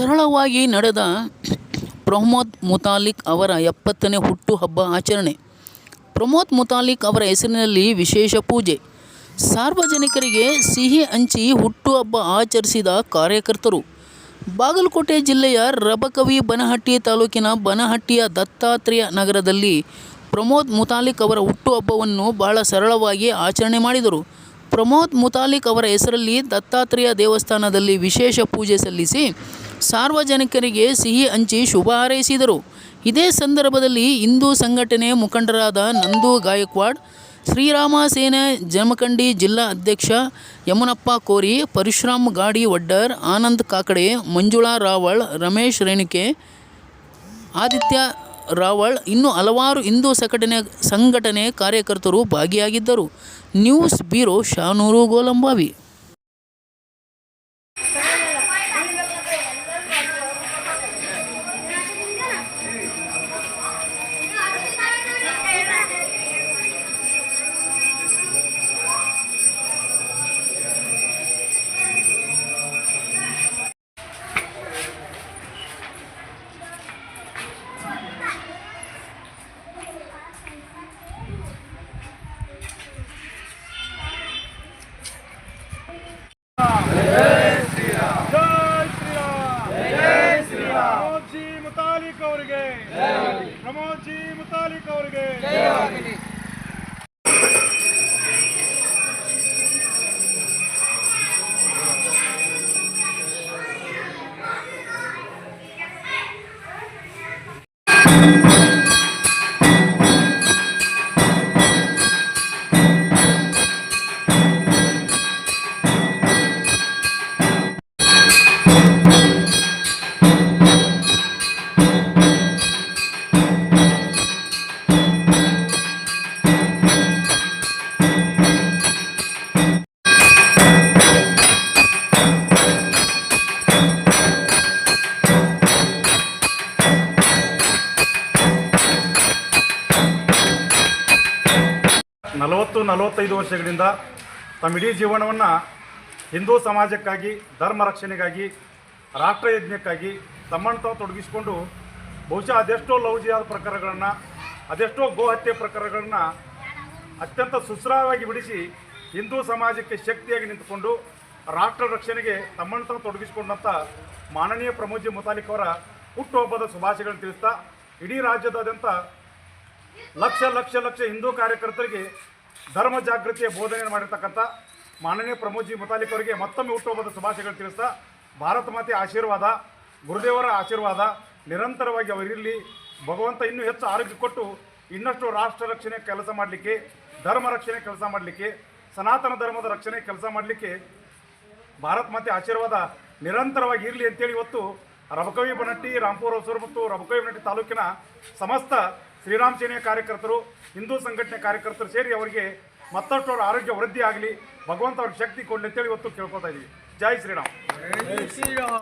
ಸರಳವಾಗಿ ನಡೆದ ಪ್ರಮೋದ್ ಮುತಾಲಿಕ್ ಅವರ ಎಪ್ಪತ್ತನೇ ಹುಟ್ಟುಹಬ್ಬ ಆಚರಣೆ. ಪ್ರಮೋದ್ ಮುತಾಲಿಕ್ ಅವರ ಹೆಸರಿನಲ್ಲಿ ವಿಶೇಷ ಪೂಜೆ. ಸಾರ್ವಜನಿಕರಿಗೆ ಸಿಹಿ ಹಂಚಿ ಹುಟ್ಟುಹಬ್ಬ ಆಚರಿಸಿದ ಕಾರ್ಯಕರ್ತರು. ಬಾಗಲಕೋಟೆ ಜಿಲ್ಲೆಯ ರಬಕವಿ ಬನಹಟ್ಟಿ ತಾಲೂಕಿನ ಬನಹಟ್ಟಿಯ ದತ್ತಾತ್ರೇಯ ನಗರದಲ್ಲಿ ಪ್ರಮೋದ್ ಮುತಾಲಿಕ್ ಅವರ ಹುಟ್ಟುಹಬ್ಬವನ್ನು ಬಹಳ ಸರಳವಾಗಿ ಆಚರಣೆ ಮಾಡಿದರು. ಪ್ರಮೋದ್ ಮುತಾಲಿಕ್ ಅವರ ಹೆಸರಲ್ಲಿ ದತ್ತಾತ್ರೇಯ ದೇವಸ್ಥಾನದಲ್ಲಿ ವಿಶೇಷ ಪೂಜೆ ಸಲ್ಲಿಸಿ ಸಾರ್ವಜನಿಕರಿಗೆ ಸಿಹಿ ಹಂಚಿ ಶುಭ ಹಾರೈಸಿದರು. ಇದೇ ಸಂದರ್ಭದಲ್ಲಿ ಹಿಂದೂ ಸಂಘಟನೆ ಮುಖಂಡರಾದ ನಂದು ಗಾಯಕ್ವಾಡ್, ಶ್ರೀರಾಮ ಸೇನೆ ಜಮಖಂಡಿ ಜಿಲ್ಲಾ ಅಧ್ಯಕ್ಷ ಯಮುನಪ್ಪ ಕೋರಿ, ಪರಶುರಾಮ್ ಗಾಡಿ ವಡ್ಡರ್ ಆನಂದ್ ಕಾಕಡೆ, ಮಂಜುಳಾ ರಾವಳ್, ರಮೇಶ್ ರೇಣುಕೆ, ಆದಿತ್ಯ ರಾವಳ್ ಇನ್ನು ಹಲವಾರು ಹಿಂದೂ ಸಂಘಟನೆ ಸಂಘಟನೆ ಕಾರ್ಯಕರ್ತರು ಭಾಗಿಯಾಗಿದ್ದರು. ನ್ಯೂಸ್ ಬ್ಯೂರೋ ಶಾನೂರು ಗೋಲಂಬಾವಿ ಜೈ ಶ್ರೀರಾಮ್ ಜೈ ಶ್ರೀರಾಮ್ ಪ್ರಮೋದ್ ಜಿ ಮುತಾಲಿಕ್ ಅವರಿಗೆ. ಪ್ರಮೋದ್ ಜಿ ಮುತಾಲಿಕ್ ಅವರಿಗೆ. ನಲವತ್ತು, ನಲವತ್ತೈದು ವರ್ಷಗಳಿಂದ ತಮ್ಮ ಇಡೀ ಜೀವನವನ್ನು ಹಿಂದೂ ಸಮಾಜಕ್ಕಾಗಿ, ಧರ್ಮ ರಕ್ಷಣೆಗಾಗಿ ರಾಷ್ಟ್ರಯಜ್ಞಕ್ಕಾಗಿ ತಮ್ಮನ್ನು ತಾವು ತೊಡಗಿಸಿಕೊಂಡು ಬಹುಶಃ ಅದೆಷ್ಟೋ ಲೌಜಿಯಾದ ಪ್ರಕರಣಗಳನ್ನು ಅದೆಷ್ಟೋ ಗೋಹತ್ಯೆ ಪ್ರಕರಣಗಳನ್ನು ಅತ್ಯಂತ ಸುಸ್ರಾವಾಗಿ ಬಿಡಿಸಿ ಹಿಂದೂ ಸಮಾಜಕ್ಕೆ ಶಕ್ತಿಯಾಗಿ ನಿಂತುಕೊಂಡು ರಾಷ್ಟ್ರ ರಕ್ಷಣೆಗೆ ತಮ್ಮನ್ನು ತಾವು ತೊಡಗಿಸಿಕೊಂಡಂಥ ಮಾನನೀಯ ಪ್ರಮೋಜಿ ಮುತಾಲಿಕ್ ಅವರ ಹುಟ್ಟುಹಬ್ಬದ ಶುಭಾಶಯಗಳನ್ನು ತಿಳಿಸ್ತಾ ಇಡೀ ರಾಜ್ಯದಾದ್ಯಂತ ಲಕ್ಷ ಲಕ್ಷ ಲಕ್ಷ ಹಿಂದೂ ಕಾರ್ಯಕರ್ತರಿಗೆ ಧರ್ಮ ಜಾಗೃತಿಯ ಬೋಧನೆ ಮಾಡಿರ್ತಕ್ಕಂಥ ಮಾನನೀಯ ಪ್ರಮೋದ್ಜಿ ಮುತಾಲಿಕ್ ಅವರಿಗೆ ಮತ್ತೊಮ್ಮೆ ಹುಟ್ಟುಹಬ್ಬದ ಶುಭಾಶಯಗಳು ತಿಳಿಸ್ತಾ, ಭಾರತ ಮಾತೆಯ ಆಶೀರ್ವಾದ, ಗುರುದೇವರ ಆಶೀರ್ವಾದ, ನಿರಂತರವಾಗಿ ಅವರಿರಲಿ ಭಗವಂತ ಇನ್ನೂ ಹೆಚ್ಚು ಆರೋಗ್ಯ ಕೊಟ್ಟು ಇನ್ನಷ್ಟು ರಾಷ್ಟ್ರ ರಕ್ಷಣೆ ಕೆಲಸ ಮಾಡಲಿಕ್ಕೆ, ಧರ್ಮ ರಕ್ಷಣೆ ಕೆಲಸ ಮಾಡಲಿಕ್ಕೆ, ಸನಾತನ ಧರ್ಮದ ರಕ್ಷಣೆ ಕೆಲಸ ಮಾಡಲಿಕ್ಕೆ ಭಾರತ ಮಾತೆ ಆಶೀರ್ವಾದ ನಿರಂತರವಾಗಿ ಇರಲಿ ಅಂತೇಳಿ ಇವತ್ತು ರಬಕವಿ ಬನಟ್ಟಿ, ರಾಂಪುರ ಹೊಸೂರು ಮತ್ತು ರಬಕವಿ ಬನಟ್ಟಿ ತಾಲೂಕಿನ ಸಮಸ್ತ ಶ್ರೀರಾಮ್ ಸೇನೆಯ ಕಾರ್ಯಕರ್ತರು, ಹಿಂದೂ ಸಂಘಟನೆ ಕಾರ್ಯಕರ್ತರು ಸೇರಿ ಅವರಿಗೆ ಮತ್ತಷ್ಟು ಅವರ ಆರೋಗ್ಯ ವೃದ್ಧಿ ಆಗಲಿ ಭಗವಂತ ಅವ್ರಿಗೆ ಶಕ್ತಿ ಕೊಡಲಿ ಅಂತೇಳಿ ಇವತ್ತು ಕೇಳ್ಕೊತಾ ಇದ್ದೀವಿ ಜೈ ಶ್ರೀರಾಮ್.